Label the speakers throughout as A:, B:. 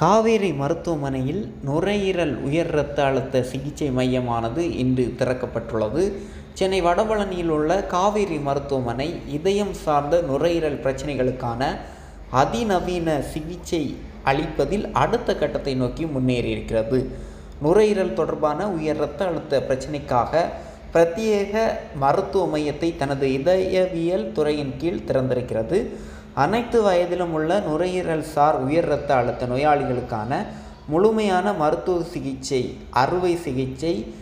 A: காவேரி மருத்துவமனையில் நுரையீரல் உயர் இரத்த அழுத்த சிகிச்சை மையமானது இன்று திறக்கப்பட்டுள்ளது. சென்னை வடபழனியில் உள்ள காவேரி மருத்துவமனை இதயம் சார்ந்த நுரையீரல் பிரச்சனைகளுக்கான அதிநவீன சிகிச்சை அளிப்பதில் அடுத்த கட்டத்தை நோக்கி முன்னேறியிருக்கிறது. நுரையீரல் தொடர்பான உயர் இரத்த அழுத்த பிரச்சனைக்காக பிரத்யேக மருத்துவ மையத்தை தனது இதயவியல் துறையின் கீழ் திறந்திருக்கிறது. அனைத்து வயதிலும் உள்ள நுரையீரல் சார் உயர் இரத்த அழுத்த நோயாளிகளுக்கான முழுமையான மருத்துவ சிகிச்சை அறுவை சிகிச்சை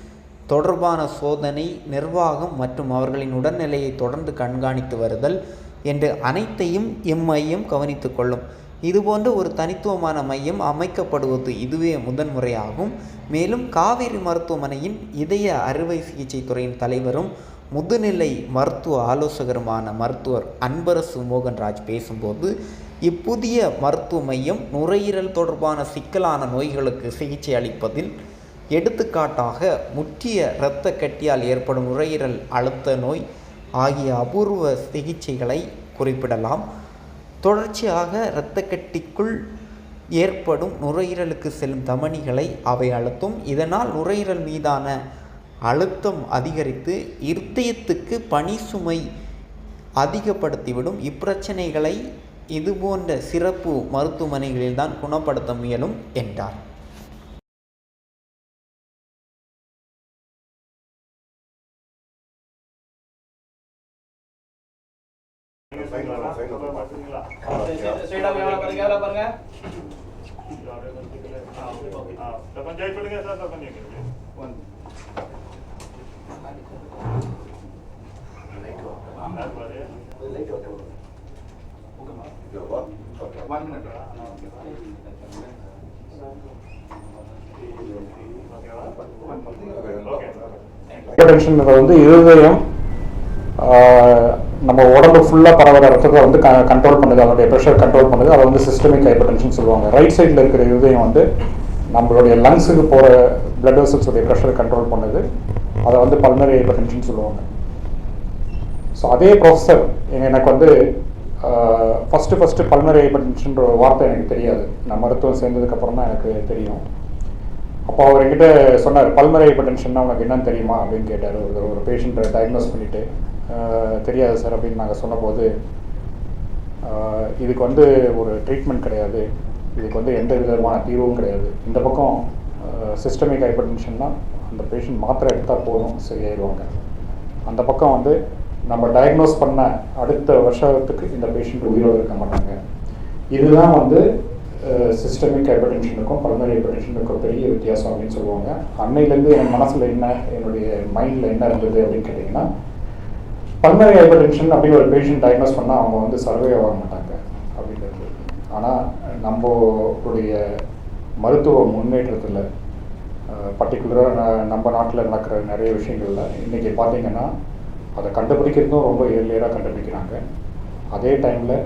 A: தொடர்பான சோதனை நிர்வாகம் மற்றும் அவர்களின் உடல்நிலையை தொடர்ந்து கண்காணித்து வருதல் என்று அனைத்தையும் இம்மையம் கவனித்து கொள்ளும். இதுபோன்ற ஒரு தனித்துவமான மையம் அமைக்கப்படுவது இதுவே முதன்முறையாகும். மேலும் காவேரி மருத்துவமனையின் இதய அறுவை சிகிச்சை துறையின் தலைவரும் முதுநிலை மருத்துவ ஆலோசகருமான மருத்துவர் அன்பரசு மோகன்ராஜ் பேசும்போது இப்புதிய மருத்துவ மையம் நுரையீரல் தொடர்பான சிக்கலான நோய்களுக்கு சிகிச்சை அளிப்பதில் எடுத்துக்காட்டாக முற்றிய இரத்த கட்டியால் ஏற்படும் நுரையீரல் அழுத்த நோய் ஆகிய அபூர்வ சிகிச்சைகளை குறிப்பிடலாம். தொடர்ச்சியாக இரத்த கட்டிக்குள் ஏற்படும் நுரையீரலுக்கு செல்லும் தமனிகளை அவை அழுத்தும். இதனால் நுரையீரல் மீதான அழுத்தம் அதிகரித்து இருதயத்துக்கு பனி சுமை அதிகப்படுத்திவிடும் இப்பிரச்சனைகளை இதுபோன்ற சிறப்பு மருத்துவமனைகளில்தான் குணப்படுத்த முயலும் என்றார்
B: பாருங்க எவ்வளோ
C: வந்து இருதயம் நம்ம உடம்பு ஃபுல்லாக பரவுற ரத்தத்தை வந்து கண்ட்ரோல் பண்ணுது. அதனுடைய ப்ரெஷர் கண்ட்ரோல் பண்ணுது. அதை வந்து சிஸ்டமிக் ஹைப்பர்டென்ஷன் சொல்லுவாங்க. ரைட் சைடில் இருக்கிற இருதயம் வந்து நம்மளுடைய லங்ஸுக்கு போகிற பிளட் வெசல்ஸுடைய ப்ரெஷரை கண்ட்ரோல் பண்ணுது. அதை வந்து பல்மரி ஹைப்பர்டென்ஷன் சொல்லுவாங்க. ஸோ அதே ப்ரொஃபஸர் எனக்கு வந்து ஃபஸ்ட்டு ஃபஸ்ட்டு பல்மரி ஹைப்பர்டென்ஷன்ற வார்த்தை எனக்கு தெரியாது. நான் மருத்துவம் சேர்ந்ததுக்கப்புறம் தான் எனக்கு தெரியும். அப்போ அவர் என்கிட்ட சொன்னார் பல்மரை ஹைப்பர்டென்ஷன்னா உனக்கு என்னன்னு தெரியுமா? அப்படின்னு கேட்டார். ஒரு ஒரு பேஷண்ட்டை டயக்னோஸ் பண்ணிவிட்டு தெரியாது சார் அப்படின்னு நாங்கள் சொன்னபோது இதுக்கு வந்து ஒரு ட்ரீட்மெண்ட் கிடையாது. இதுக்கு வந்து எந்த விதமான தீர்வும் கிடையாது. இந்த பக்கம் சிஸ்டமிக் ஹைப்பர்டென்ஷன்னா அந்த பேஷண்ட் மாத்திரை எடுத்தால் போதும் சரியாயிடுவாங்க அந்த பக்கம் வந்து நம்ம டயக்னோஸ் பண்ண அடுத்த வருஷத்துக்கு இந்த பேஷண்ட் உயிரோடு இருக்க மாட்டாங்க. இதுதான் வந்து சிஸ்டமிக் ஹைப்பர்டென்ஷனுக்கும் பல்மரி ஹைப்பர்டென்ஷனுக்கும் பெரிய வித்தியாசம் அப்படின்னு சொல்லுவாங்க. அன்னையிலேருந்து என் மனசில் என்ன என்னுடைய மைண்டில் என்ன இருந்தது அப்படின்னு கேட்டிங்கன்னா பல்மரி ஹைப்பர்டென்ஷன் அப்படின்னு ஒரு பேஷண்ட் டயக்னோஸ் பண்ணால் அவங்க வந்து சர்வே ஆக மாட்டாங்க அப்படின்றது. ஆனால் நம்மளுடைய மருத்துவ முன்னேற்றத்தில் பர்டிகுலராக நம்ம நாட்டில் நடக்கிற நிறைய விஷயங்களில் இன்றைக்கி பார்த்தீங்கன்னா அதை கண்டுபிடிக்கிறதும் ரொம்ப ஏர்லியராக கண்டுபிடிக்கிறாங்க. அதே டைமில்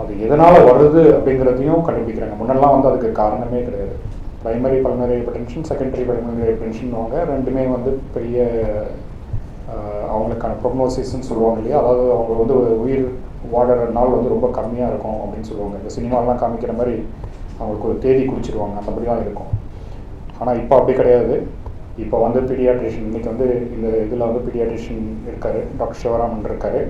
C: அது எதனால் வருது அப்படிங்கிறதையும் கண்டுபிடிக்கிறாங்க. முன்னெல்லாம் வந்து அதுக்கு காரணமே கிடையாது. Primary pulmonary hypertension secondary pulmonary ஹைப்பர்டென்ஷன்வாங்க ரெண்டுமே வந்து பெரிய அவங்களுக்கான ப்ரொக்னோசிஸ்ன்னு சொல்லுவாங்க இல்லையா? அதாவது அவங்க வந்து உயிர் வாழற நாள் வந்து ரொம்ப கம்மியாக இருக்கும் அப்படின்னு சொல்லுவாங்க. இந்த சினிமாலாம் காமிக்கிற மாதிரி அவங்களுக்கு ஒரு தேதி குறிச்சிடுவாங்க. அந்த மாதிரிலாம் இருக்கும். ஆனால் இப்போ அப்படி கிடையாது. இப்போ வந்து பீடியாட்ரிஷியன் இன்னைக்கு வந்து இந்த இதில் வந்து பீடியாட்ரிஷியன் இருக்காரு டாக்டர் சிவராமன் இருக்காரு.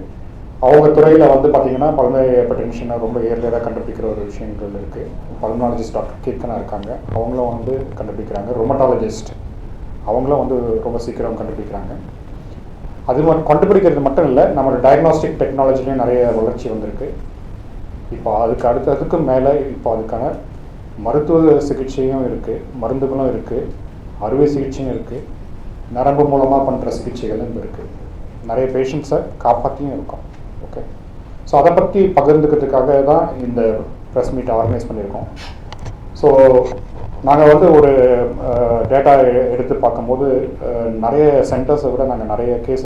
C: அவங்க துறையில் வந்து பார்த்தீங்கன்னா பழமையை ஹைப்பர்டென்ஷனை ரொம்ப ஏர்லியராக கண்டுபிடிக்கிற ஒரு விஷயங்கள் இருக்குது பல்மனாலஜிஸ்ட் டாக்டர் கீர்த்தனா இருக்காங்க. அவங்களும் வந்து கண்டுபிடிக்கிறாங்க. ரொமட்டாலஜிஸ்ட் அவங்களும் வந்து ரொம்ப சீக்கிரம் கண்டுபிடிக்கிறாங்க. அது மட்டும் கண்டுபிடிக்கிறது மட்டும் இல்லை நம்மளோட டயக்னாஸ்டிக் டெக்னாலஜிலையும் நிறைய வளர்ச்சி வந்திருக்கு. இப்போ அதுக்கு அடுத்ததுக்கு மேலே இப்போ அதுக்கான மருத்துவ சிகிச்சையும் இருக்குது மருந்துகளும் இருக்குது அறுவை சிகிச்சையும் இருக்குது நரம்பு மூலமாக பண்ணுற சிகிச்சைகளும் இருக்குது நிறைய பேஷண்ட்ஸை காப்பாற்றியும் இருக்கோம். ஓகே ஸோ அதை பற்றி பகிர்ந்துக்கிறதுக்காக தான் இந்த ப்ரெஸ் மீட் ஆர்கனைஸ் பண்ணியிருக்கோம். ஸோ நாங்கள் வந்து ஒரு டேட்டா எடுத்து பார்க்கும்போது நிறைய சென்டர்ஸை விட நாங்கள் நிறைய கேஸ்